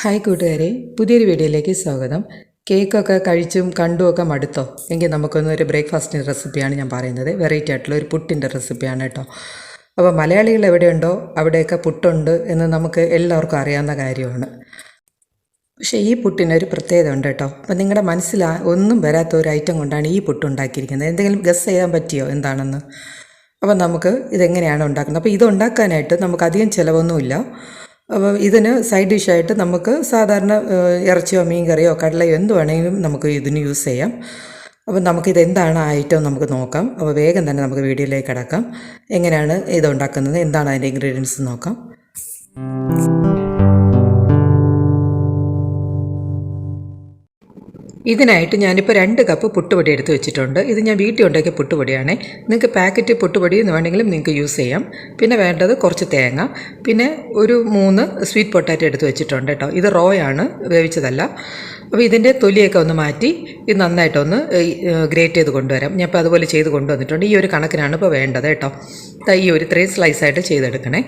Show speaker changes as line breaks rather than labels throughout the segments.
Hi കൂട്ടുകാരെ പുതിയൊരു വീഡിയോയിലേക്ക് സ്വാഗതം. കേക്കൊക്കെ കഴിച്ചും കണ്ടുമൊക്കെ മടുത്തോ? എങ്കിൽ നമുക്കൊന്ന് ഒരു ബ്രേക്ക്ഫാസ്റ്റിന്റെ റെസിപ്പിയാണ് ഞാൻ പറയുന്നത്. വെറൈറ്റി ആയിട്ടുള്ള ഒരു പുട്ടിന്റെ റെസിപ്പിയാണ് കേട്ടോ. അപ്പോൾ മലയാളികൾ എവിടെയുണ്ടോ അവിടെയൊക്കെ പുട്ടുണ്ട് എന്ന് നമുക്ക് എല്ലാവർക്കും അറിയാവുന്ന കാര്യമാണ്. പക്ഷേ ഈ പുട്ടിനൊരു പ്രത്യേകത ഉണ്ട് കേട്ടോ. അപ്പം നിങ്ങളുടെ മനസ്സിൽ ഒന്നും വരാത്ത ഒരു ഐറ്റം കൊണ്ടാണ് ഈ പുട്ട് ഉണ്ടാക്കിയിരിക്കുന്നത്. എന്തെങ്കിലും ഗസ് ചെയ്യാൻ പറ്റിയോ? എന്താണെന്ന്. അപ്പോൾ നമുക്ക് ഇതെങ്ങനെയാണ് ഉണ്ടാക്കുന്നത്? അപ്പോൾ ഇത് ഉണ്ടാക്കാനായിട്ട് നമുക്ക് അധികം ചിലവൊന്നുമില്ല. അപ്പോൾ ഇതിന് സൈഡ് ഡിഷായിട്ട് നമുക്ക് സാധാരണ ഇറച്ചിയോ മീൻ കറിയോ കടലയോ എന്ത് വേണമെങ്കിലും നമുക്ക് ഇതിന് യൂസ് ചെയ്യാം. അപ്പം നമുക്കിത് എന്താണ് ആ ഐറ്റം നമുക്ക് നോക്കാം. അപ്പോൾ വേഗം തന്നെ നമുക്ക് വീഡിയോയിലേക്ക് കടക്കാം. എങ്ങനെയാണ് ഇത് ഉണ്ടാക്കുന്നത്? എന്താണ് അതിന്റെ ഇൻഗ്രീഡിയൻസ് നോക്കാം. ഇതിനായിട്ട് ഞാനിപ്പോൾ രണ്ട് കപ്പ് പുട്ടുപൊടി എടുത്ത് വെച്ചിട്ടുണ്ട്. ഇത് ഞാൻ വീട്ടിൽ ഉണ്ടാക്കിയ പുട്ടുപൊടിയാണ്. നിങ്ങൾക്ക് പാക്കറ്റ് പുട്ടുപൊടി എന്ന് വേണമെങ്കിലും നിങ്ങൾക്ക് യൂസ് ചെയ്യാം. പിന്നെ വേണ്ടത് കുറച്ച് തേങ്ങ. പിന്നെ ഒരു മൂന്ന് സ്വീറ്റ് പൊട്ടാറ്റോ എടുത്ത് വെച്ചിട്ടുണ്ട് കേട്ടോ. ഇത് റോ ആണ് വേവിച്ചതല്ല. അപ്പോൾ ഇതിന്റെ തൊലിയൊക്കെ ഒന്ന് മാറ്റി ഇത് നന്നായിട്ടൊന്ന് ഗ്രേറ്റ് ചെയ്ത് കൊണ്ടുവരാം. ഞാൻ ഇപ്പോൾ അതുപോലെ ചെയ്ത് കൊണ്ടുവന്നിട്ടുണ്ട്. ഈ ഒരു കണക്കിനാണ് ഇപ്പോൾ വേണ്ടത് കേട്ടോ. ഈ ഒരു ഇത്രയും സ്ലൈസായിട്ട് ചെയ്തെടുക്കണേ.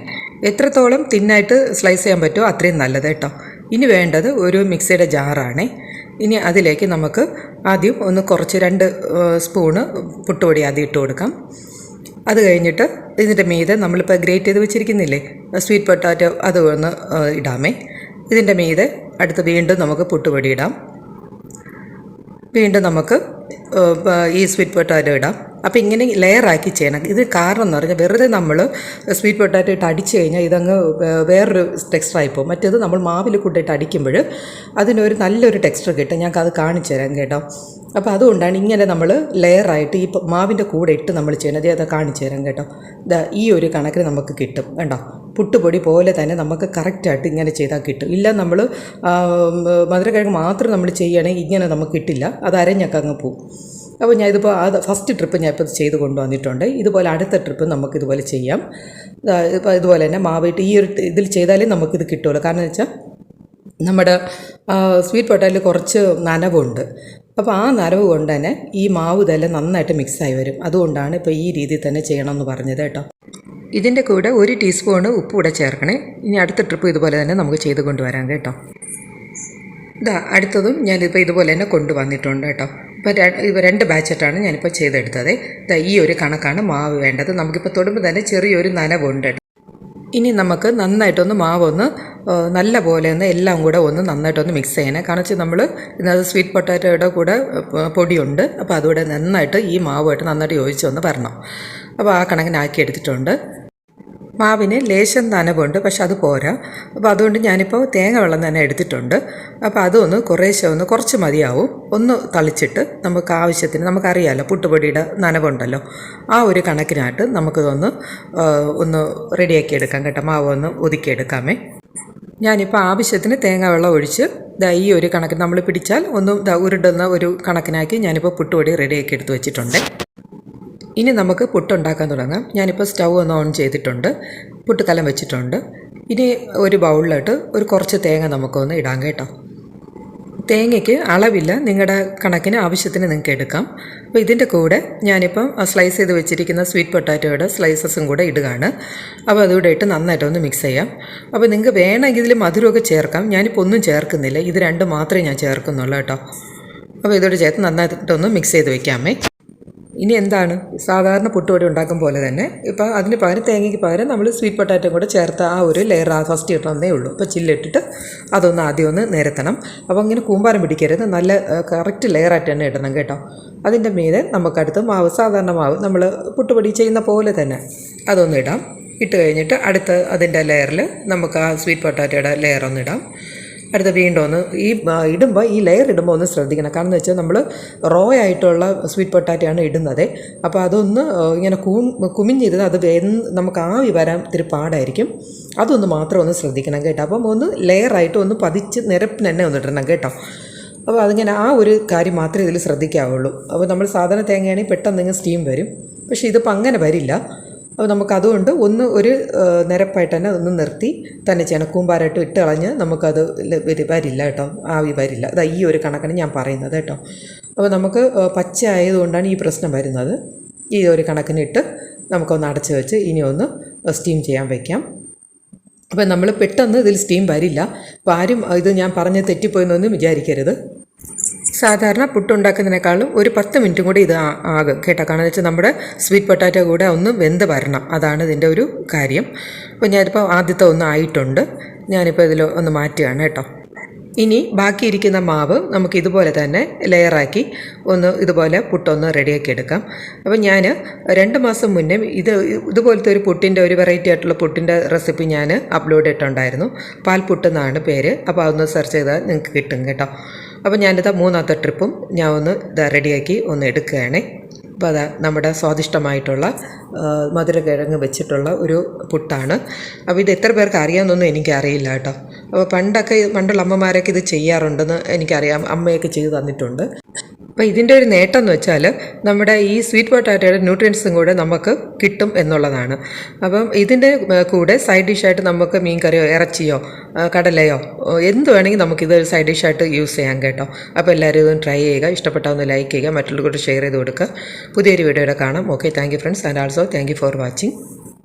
എത്രത്തോളം തിന്നായിട്ട് സ്ലൈസ് ചെയ്യാൻ പറ്റുമോ അത്രയും നല്ലത് കേട്ടോ. ഇനി വേണ്ടത് ഒരു മിക്സിയുടെ ജാറാണേ ഇനി അതിലേക്ക് നമുക്ക് ആദ്യം ഒന്ന് കുറച്ച് രണ്ട് സ്പൂണ് പുട്ടുപൊടി ആദ്യം ഇട്ട് കൊടുക്കാം. അത് കഴിഞ്ഞിട്ട് ഇതിന്റെ മീതെ നമ്മളിപ്പോൾ ഗ്രേറ്റ് ചെയ്ത് വെച്ചിരിക്കുന്നില്ലേ സ്വീറ്റ് പൊട്ടാറ്റോ അത് ഒന്ന് ഇടാമേ. ഇതിന്റെ മീതെ അടുത്ത് വീണ്ടും നമുക്ക് പുട്ടുപൊടി ഇടാം. വീണ്ടും നമുക്ക് ഈ സ്വീറ്റ് പൊട്ടാറ്റോ ഇടാം. അപ്പോൾ ഇങ്ങനെ ലെയറാക്കി ചെയ്യണം. ഇത് കാരണം എന്ന് പറഞ്ഞാൽ വെറുതെ നമ്മൾ സ്വീറ്റ് പൊട്ടാറ്റോ ഇട്ട് അടിച്ചു കഴിഞ്ഞാൽ ഇതങ്ങ് വേറൊരു ടെക്സ്റ്ററായി പോകും. മറ്റേത് നമ്മൾ മാവിൽ കൂട്ടിയിട്ട് അടിക്കുമ്പോൾ അതിനൊരു നല്ലൊരു ടെക്സ്റ്റർ കിട്ടും. ഞങ്ങൾക്ക് അത് കാണിച്ചു തരാം കേട്ടോ. അപ്പോൾ അതുകൊണ്ടാണ് ഇങ്ങനെ നമ്മൾ ലെയറായിട്ട് ഈ മാവിന്റെ കൂടെ ഇട്ട് നമ്മൾ ചെയ്യുന്നത്. അത് കാണിച്ചു തരാം കേട്ടോ. ഈ ഒരു കണക്കിന് നമുക്ക് കിട്ടും കണ്ടോ? പുട്ടുപൊടി പോലെ തന്നെ നമുക്ക് കറക്റ്റായിട്ട് ഇങ്ങനെ ചെയ്താൽ കിട്ടും. ഇല്ല നമ്മൾ മധുരക്കിഴങ്ങ് മാത്രം നമ്മൾ ചെയ്യുകയാണെങ്കിൽ ഇങ്ങനെ നമുക്ക് കിട്ടില്ല. അത് അരഞ്ഞൊക്കെ അങ്ങ് പോവും. അപ്പോൾ ഞാൻ ഇതിപ്പോൾ അത് ഫസ്റ്റ് ട്രിപ്പ് ഞാൻ ഇപ്പോൾ ചെയ്ത് കൊണ്ടുവന്നിട്ടുണ്ട്. ഇതുപോലെ അടുത്ത ട്രിപ്പ് നമുക്ക് ഇതുപോലെ ചെയ്യാം. ഇപ്പോൾ ഇതുപോലെ തന്നെ മാവേട്ട് ഈ ഒരു ഇതിൽ ചെയ്താലേ നമുക്കിത് കിട്ടുമല്ലോ കാരണം എന്ന് വെച്ചാൽ നമ്മുടെ സ്വീറ്റ് പൊട്ടാലിൽ കുറച്ച് നനവുണ്ട്. അപ്പോൾ ആ നനവ് കൊണ്ട് തന്നെ ഈ മാവ് ഇതെല്ലാം നന്നായിട്ട് മിക്സായി വരും. അതുകൊണ്ടാണ് ഇപ്പോൾ ഈ രീതിയിൽ തന്നെ ചെയ്യണമെന്ന് പറഞ്ഞത് കേട്ടോ. ഇതിന്റെ കൂടെ ഒരു ടീസ്പൂണ് ഉപ്പ് കൂടെ ചേർക്കണേ. ഇനി അടുത്ത ട്രിപ്പ് ഇതുപോലെ തന്നെ നമുക്ക് ചെയ്ത് കൊണ്ടുവരാം കേട്ടോ. ഇതാ അടുത്തതും ഞാനിപ്പോൾ ഇതുപോലെ തന്നെ കൊണ്ടുവന്നിട്ടുണ്ട് കേട്ടോ. ഇപ്പോൾ രണ്ട് ബാച്ചായിട്ടാണ് ഞാനിപ്പോൾ ചെയ്തെടുത്തത്. ഈ ഒരു കണക്കാണ് മാവ് വേണ്ടത്. നമുക്കിപ്പോൾ തൊടുമ്പോൾ തന്നെ ചെറിയൊരു നനവുണ്ട്. ഇനി നമുക്ക് നന്നായിട്ടൊന്ന് മാവൊന്ന് നല്ല പോലെ ഒന്ന് എല്ലാം കൂടെ ഒന്ന് നന്നായിട്ടൊന്ന് മിക്സ് ചെയ്യണേ. കാരണം വെച്ചാൽ നമ്മൾ ഇതിനകത്ത് സ്വീറ്റ് പൊട്ടാറ്റോയുടെ കൂടെ പൊടിയുണ്ട്. അപ്പോൾ അതുകൂടെ നന്നായിട്ട് ഈ മാവുമായിട്ട് നന്നായിട്ട് യോജിച്ചൊന്ന് വരണം. അപ്പോൾ ആ കണക്കിനാക്കി എടുത്തിട്ടുണ്ട് മാവിന് ലേശം നനവുണ്ട് പക്ഷെ അത് പോരാ. അപ്പോൾ അതുകൊണ്ട് ഞാനിപ്പോൾ തേങ്ങ വെള്ളം തന്നെ എടുത്തിട്ടുണ്ട്. അപ്പോൾ അതൊന്ന് കുറേശ്ശെ ഒന്ന് കുറച്ച് മതിയാവും. ഒന്ന് തളിച്ചിട്ട് നമുക്ക് ആവശ്യത്തിന് നമുക്കറിയാമല്ലോ പുട്ടുപൊടിയുടെ നനവുണ്ടല്ലോ. ആ ഒരു കണക്കിനായിട്ട് നമുക്കിതൊന്ന് ഒന്ന് റെഡിയാക്കി എടുക്കാം കേട്ടോ. മാവ് ഒന്ന് ഒതുക്കിയെടുക്കാമേ. ഞാനിപ്പോൾ ആവശ്യത്തിന് തേങ്ങ വെള്ളം ഒഴിച്ച് ദാ ഈ ഒരു കണക്കിന് നമ്മൾ പിടിച്ചാൽ ഒന്ന് ഉരുടുന്ന ഒരു കണക്കിനാക്കി ഞാനിപ്പോൾ പുട്ടുപൊടി റെഡിയാക്കി എടുത്ത് വെച്ചിട്ടുണ്ട്. ഇനി നമുക്ക് പുട്ടുണ്ടാക്കാൻ തുടങ്ങാം. ഞാനിപ്പോൾ സ്റ്റൗ ഒന്ന് ഓൺ ചെയ്തിട്ടുണ്ട്. പുട്ട് പുട്ടുകലം വെച്ചിട്ടുണ്ട്. ഇനി ഒരു ബൗളിലോട്ട് ഒരു കുറച്ച് തേങ്ങ നമുക്കൊന്ന് ഇടാം കേട്ടോ. തേങ്ങയ്ക്ക് അളവില്ല. നിങ്ങളുടെ കണക്കിന് ആവശ്യത്തിന് നിങ്ങൾക്ക് എടുക്കാം. അപ്പോൾ ഇതിന്റെ കൂടെ ഞാനിപ്പം സ്ലൈസ് ചെയ്ത് വെച്ചിരിക്കുന്ന സ്വീറ്റ് പൊട്ടാറ്റോയുടെ സ്ലൈസസും കൂടെ ഇടുകയാണ്. അപ്പോൾ അതുകൂടെ ഇട്ട് നന്നായിട്ടൊന്ന് മിക്സ് ചെയ്യാം. അപ്പോൾ നിങ്ങൾക്ക് വേണമെങ്കിൽ ഇതിൽ മധുരമൊക്കെ ചേർക്കാം. ഞാനിപ്പോൾ ഒന്നും ചേർക്കുന്നില്ല. ഇത് രണ്ട് മാത്രമേ ഞാൻ ചേർക്കുന്നുള്ളൂ കേട്ടോ. അപ്പോൾ ഇതോടെ ചേർത്ത് നന്നായിട്ടൊന്ന് മിക്സ് ചെയ്ത് വെക്കാമേ. ഇനി എന്താണ്? സാധാരണ പുട്ടുപൊടി ഉണ്ടാക്കും പോലെ തന്നെ ഇപ്പോൾ അതിന് പകരം തേങ്ങയ്ക്ക് പകരം നമ്മൾ സ്വീറ്റ് പൊട്ടാറ്റോ കൂടെ ചേർത്ത ആ ഒരു ലെയർ ആ ഫസ്റ്റ് ഇട്ടതേ ഉള്ളൂ. അപ്പോൾ ചില്ലിട്ടിട്ട് അതൊന്ന് ആദ്യം ഒന്ന് നിരത്തണം. അപ്പോൾ ഇങ്ങനെ കൂമ്പാരം പിടിക്കരുത്. നല്ല കറക്റ്റ് ലെയറായിട്ട് തന്നെ ഇടണം കേട്ടോ. അതിന്റെ മീതെ നമുക്കടുത്ത് മാവ് സാധാരണ മാവ് നമ്മൾ പുട്ടുപൊടി ചെയ്യുന്ന പോലെ തന്നെ അതൊന്ന് ഇടാം. ഇട്ട് കഴിഞ്ഞിട്ട് അടുത്ത അതിന്റെ ലെയറിൽ നമുക്ക് ആ സ്വീറ്റ് പൊട്ടാറ്റോയുടെ ലെയർ ഒന്ന് ഇടാം. അടുത്ത വീണ്ടും ഒന്ന് ഈ ഇടുമ്പോൾ ഈ ലെയർ ഇടുമ്പോൾ ഒന്ന് ശ്രദ്ധിക്കണം. കാരണം എന്ന് വെച്ചാൽ നമ്മൾ റോ ആയിട്ടുള്ള സ്വീറ്റ് പൊട്ടാറ്റയാണ് ഇടുന്നത്. അപ്പോൾ അതൊന്ന് ഇങ്ങനെ കൂ കുമിഞ്ഞിരുന്ന് അത് നമുക്ക് ആവി വരാൻ ഇത്തിരി പാടായിരിക്കും. അതൊന്ന് മാത്രം ഒന്ന് ശ്രദ്ധിക്കണം കേട്ടോ. അപ്പം ഒന്ന് ലെയറായിട്ട് ഒന്ന് പതിച്ച് നിരപ്പിന് തന്നെ ഒന്ന് ഇടണം കേട്ടോ. അപ്പോൾ അതിങ്ങനെ ആ ഒരു കാര്യം മാത്രമേ ഇതിൽ ശ്രദ്ധിക്കാവുള്ളൂ. അപ്പോൾ നമ്മൾ സാധാരണ തേങ്ങയാണെങ്കിൽ പെട്ടെന്ന് ഇങ്ങനെ സ്റ്റീം വരും. പക്ഷേ ഇതിപ്പോൾ അങ്ങനെ വരില്ല. അപ്പോൾ നമുക്ക് അതുകൊണ്ട് ഒന്ന് ഒരു നിരപ്പായിട്ട് തന്നെ ഒന്ന് നിർത്തി തന്നെ ചെയ്യണം. കൂമ്പാരായിട്ട് ഇട്ട് കളഞ്ഞ് നമുക്കത് വരില്ല കേട്ടോ. ആവി വരില്ല. അതാ ഈ ഒരു കണക്കിന് ഞാൻ പറയുന്നത് കേട്ടോ. അപ്പോൾ നമുക്ക് പച്ച ആയതുകൊണ്ടാണ് ഈ പ്രശ്നം വരുന്നത്. ഈ ഒരു കണക്കിന് ഇട്ട് നമുക്കൊന്ന് അടച്ച് വെച്ച് ഇനി ഒന്ന് സ്റ്റീം ചെയ്യാൻ വയ്ക്കാം അപ്പോൾ നമ്മൾ പെട്ടെന്ന് ഇതിൽ സ്റ്റീം വരില്ല. അപ്പോൾ ആരും ഇത് ഞാൻ പറഞ്ഞ് തെറ്റിപ്പോയെന്നൊന്നും വിചാരിക്കരുത്. സാധാരണ പുട്ടുണ്ടാക്കുന്നതിനേക്കാളും ഒരു പത്ത് മിനിറ്റും കൂടി ഇത് ആകും കേട്ടോ. കാരണം വെച്ചാൽ നമ്മുടെ സ്വീറ്റ് പൊട്ടാറ്റോ കൂടെ ഒന്ന് വെന്ത് വരണം. അതാണ് ഇതിന്റെ ഒരു കാര്യം. അപ്പോൾ ഞാനിപ്പോൾ ആദ്യത്തെ ഒന്ന് ആയിട്ടുണ്ട്. ഞാനിപ്പോൾ ഇതിൽ ഒന്ന് മാറ്റുകയാണ് കേട്ടോ. ഇനി ബാക്കിയിരിക്കുന്ന മാവ് നമുക്ക് ഇതുപോലെ തന്നെ ലെയറാക്കി ഒന്ന് ഇതുപോലെ പുട്ടൊന്ന് റെഡിയാക്കി എടുക്കാം. അപ്പോൾ ഞാൻ രണ്ട് മാസം മുന്നേ ഇത് ഇതുപോലത്തെ ഒരു പുട്ടിന്റെ ഒരു വെറൈറ്റി ആയിട്ടുള്ള പുട്ടിന്റെ റെസിപ്പി ഞാൻ അപ്ലോഡ് ഇട്ടുണ്ടായിരുന്നു. പാൽപുട്ട് എന്നാണ് പേര്. അപ്പോൾ അതൊന്ന് സെർച്ച് ചെയ്താൽ നിങ്ങൾക്ക് കിട്ടും കേട്ടോ. അപ്പോൾ ഞാനിത് മൂന്നാമത്തെ ട്രിപ്പും ഞാൻ ഒന്ന് ഇത് റെഡിയാക്കി ഒന്ന് എടുക്കുകയാണേ. അപ്പോൾ അതാ നമ്മുടെ സ്വാദിഷ്ടമായിട്ടുള്ള മധുരകിഴങ്ങ് വെച്ചിട്ടുള്ള ഒരു പുട്ടാണ്. അപ്പോൾ ഇത് എത്ര പേർക്ക് അറിയാമെന്നൊന്നും എനിക്കറിയില്ല കേട്ടോ. അപ്പോൾ പണ്ടൊക്കെ പണ്ടുള്ള അമ്മമാരൊക്കെ ഇത് ചെയ്യാറുണ്ടെന്ന് എനിക്കറിയാം. അമ്മയൊക്കെ ചെയ്തു തന്നിട്ടുണ്ട്. അപ്പോൾ ഇതിന്റെ ഒരു നേട്ടം എന്ന് വെച്ചാൽ നമ്മുടെ ഈ സ്വീറ്റ് പൊട്ടാറ്റോയുടെ ന്യൂട്രിയൻസും കൂടെ നമുക്ക് കിട്ടും എന്നുള്ളതാണ്. അപ്പം ഇതിന്റെ കൂടെ സൈഡ് ഡിഷായിട്ട് നമുക്ക് മീൻ കറിയോ ഇറച്ചിയോ കടലയോ? എന്ത് വേണമെങ്കിൽ നമുക്കിത് സൈഡ് ഡിഷായിട്ട് യൂസ് ചെയ്യാം കേട്ടോ. അപ്പോൾ എല്ലാവരും ഇതും ട്രൈ ചെയ്യുക. ഇഷ്ടപ്പെട്ടാൽ ഒന്ന് ലൈക്ക് ചെയ്യുക. മറ്റുള്ളവർക്ക് ഷെയർ ചെയ്ത് കൊടുക്കുക. പുതിയൊരു വീഡിയോയുടെ കാണാം. Okay thank friends and also thank for watching